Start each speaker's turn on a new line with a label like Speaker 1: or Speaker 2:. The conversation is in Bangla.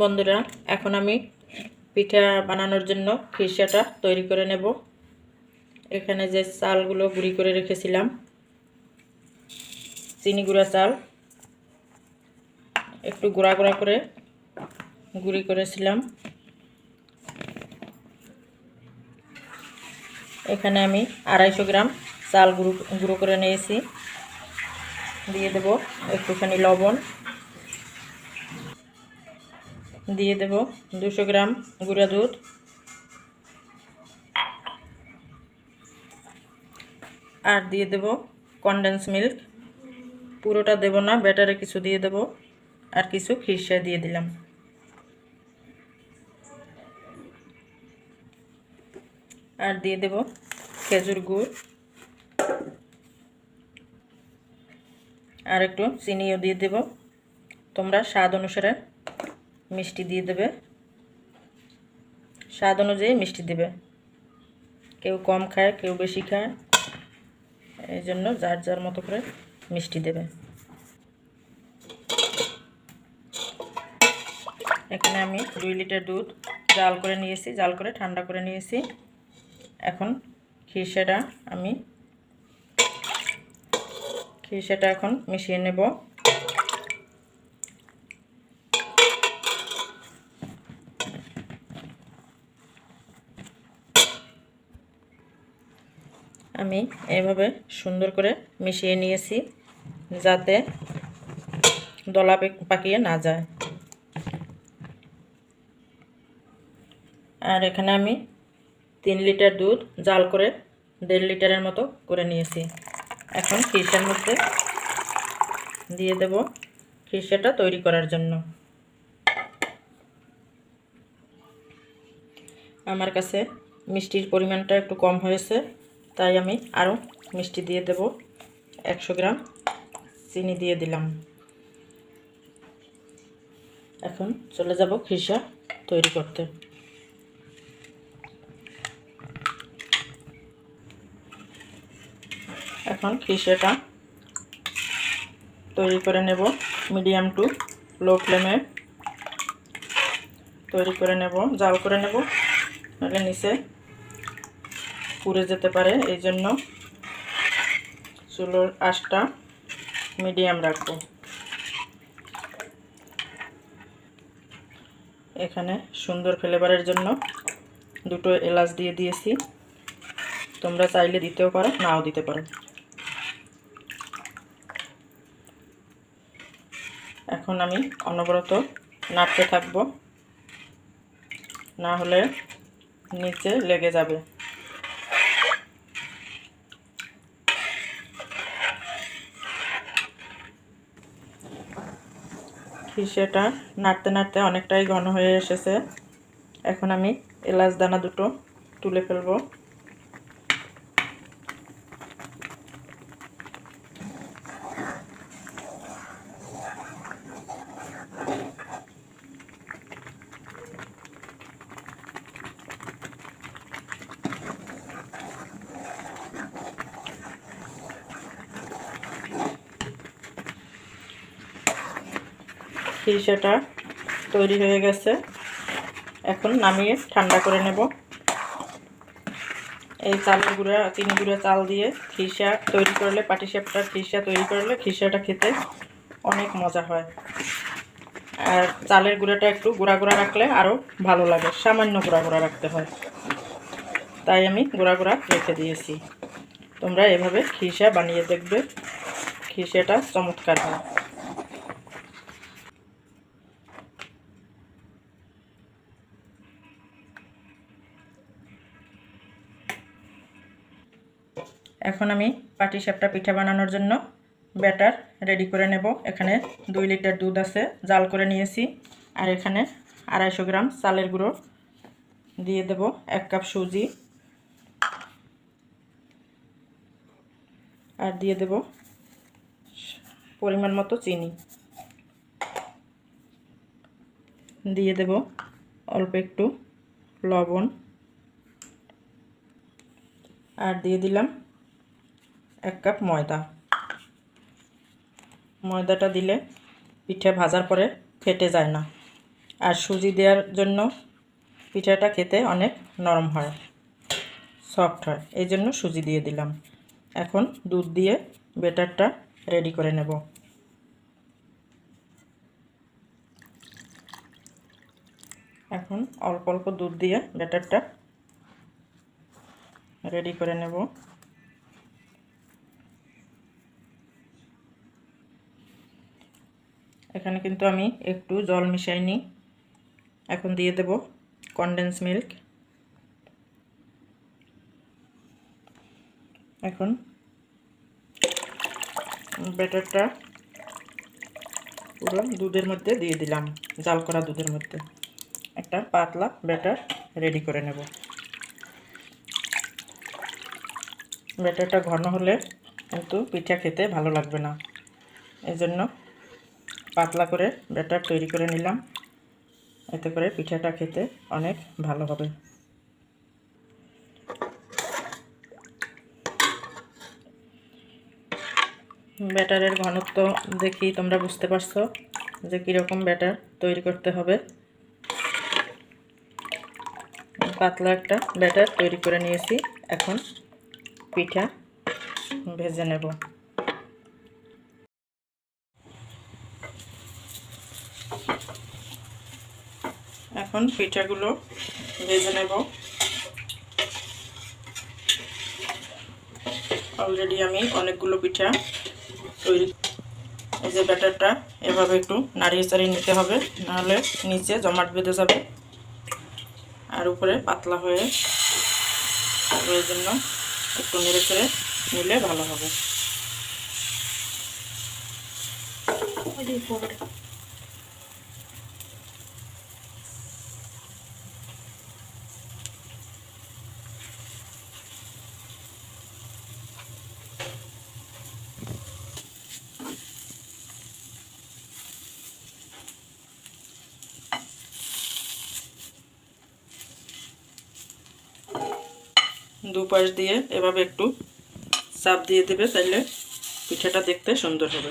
Speaker 1: বন্ধুরা, এখন আমি পিঠা বানানোর জন্য খিরসাটা তৈরি করে নেব। এখানে যে চালগুলো গুঁড়ি করে রেখেছিলাম, চিনি গুঁড়া চাল, একটু গুঁড়া গুঁড়া করে গুঁড়ি করেছিলাম। এখানে আমি আড়াইশো গ্রাম চাল গুঁড়ো গুঁড়ো করে নিয়েছি। দিয়ে দেব একটুখানি লবণ। দিয়ে দেব দুশো গ্রাম গুঁড়া দুধ। আর দিয়ে দেব কনডেন্স মিল্ক পুরোটা দেব না, ব্যাটারে কিছু দিয়ে দেব। আর কিছু খিরসা দিয়ে দিলাম। আর দিয়ে দেব খেজুর গুড়। আর একটু চিনিও দিয়ে দেব। তোমরা স্বাদ অনুসারে মিষ্টি দিয়ে দেবে। স্বাদ অনুযায়ী মিষ্টি দেবে। কেউ কম খায়, কেউ বেশি খায়। এই জন্য যার যার মতো করে মিষ্টি দেবে। এখানে আমি দুই লিটার দুধ জাল করে নিয়েছি, জাল করে ঠান্ডা করে নিয়েছি। এখন খিরসাটা আমি খিরসাটা এখন মিশিয়ে নেব। আমি এভাবে সুন্দর করে মিশিয়ে নিয়েছি যাতে দলা পাকিয়ে না যায়। আর এখানে আমি তিন লিটার দুধ জাল করে দেড় লিটারের মতো করে নিয়েছি। এখন খিরসার মধ্যে দিয়ে দেব খিরসাটা তৈরি করার জন্য। আমার কাছে মিষ্টির পরিমাণটা একটু কম হয়েছে। তাই আমি আরও মিষ্টি দিয়ে দেব। একশো গ্রাম চিনি দিয়ে দিলাম। এখন চলে যাব খিসা তৈরি করতে। এখন খিরসাটা তৈরি করে নেব। মিডিয়াম টু লো ফ্লেমে তৈরি করে নেব। জাল করে নেব। নাহলে নিচে পুড়ে যেতে পারে, এই জন্য চুলোর আঁচটা মিডিয়াম রাখব। এখানে সুন্দর ফ্লেভারের জন্য দুটো এলাচ দিয়ে দিয়েছি। তোমরা চাইলে দিতেও পারো, নাও দিতে পারো। এখন আমি অনবরত নাড়তে থাকব, না হলে নিচে লেগে যাবে। খিসেটা নাড়তে নাড়তে অনেকটাই ঘন হয়ে এসেছে। এখন আমি এলাচ দানা দুটো তুলে ফেলব। খিরসাটা তৈরি হয়ে গেছে। এখন নামিয়ে ঠান্ডা করে নেব। এই চালের গুঁড়া, চিনি গুঁড়া, চাল দিয়ে খিরসা তৈরি করলে, পাটি পাটিসাপটার খিরসা তৈরি করলে খিরসাটা খেতে অনেক মজা হয়। আর চালের গুঁড়াটা একটু গুঁড়া গুঁড়া রাখলে আরও ভালো লাগে, সামান্য গুঁড়া গুঁড়া রাখতে হয়। তাই আমি গুঁড়া গুঁড়া রেখে দিয়েছি। তোমরা এভাবে খিরসা বানিয়ে দেখবে খিরসাটা চমৎকার হয়। এখন আমি পাটিসাপটা পিঠা বানানোর জন্য ব্যাটার রেডি করে নেব। এখানে দুই লিটার দুধ আছে, জাল করে নিয়েছি। আর এখানে আড়াইশো গ্রাম চালের গুঁড়ো দিয়ে দেব, এক কাপ সুজি। আর দিয়ে দেব পরিমাণ মতো চিনি। দিয়ে দেব অল্প একটু লবণ। আর দিয়ে দিলাম এক কাপ ময়দা। ময়দাটা দিলে পিঠে ভাজার পরে ফেটে যায় না। আর সুজি দেওয়ার জন্য পিঠাটা খেতে অনেক নরম হয়, সফট হয়। এই জন্য সুজি দিয়ে দিলাম। এখন দুধ দিয়ে বেটারটা রেডি করে নেব। এখন অল্প অল্প দুধ দিয়ে ব্যাটারটা রেডি করে নেব। এখানে কিন্তু আমি একটু জল মিশাই মিশাইনি এখন দিয়ে দেব কনডেন্স মিল্ক এখন ব্যাটারটা পুরো দুধের মধ্যে দিয়ে দিলাম, জাল করা দুধের মধ্যে। একটা পাতলা ব্যাটার রেডি করে নেব। ব্যাটারটা ঘন হলে কিন্তু পিঠা খেতে ভালো লাগবে না। এই জন্য পাতলা করে ব্যাটার তৈরি করে নিলাম। এতে করে পিঠাটা খেতে অনেক ভালো হবে। ব্যাটারের ঘনত্ব দেখি তোমরা বুঝতে পারছ যে কীরকম ব্যাটার তৈরি করতে হবে। পাতলা একটা ব্যাটার তৈরি করে নিয়েছি। এখন পিঠা ভেজে নেব। এখন পিঠাগুলো ভেজে নেব। অলরেডি আমি অনেকগুলো পিঠা তৈরি এই যে ব্যাটারটা, এভাবে একটু নাড়িয়ে চাড়িয়ে নিতে হবে, নাহলে নিচে জমাট বেঁধে যাবে। আর উপরে পাতলা হয়ে ওই জন্য একটু নেড়ে চেড়ে নিলে ভালো হবে। দুপাশ দিয়ে এভাবে একটু চাপ দিয়ে দেবে তাইলে পিঠাটা দেখতে সুন্দর হবে।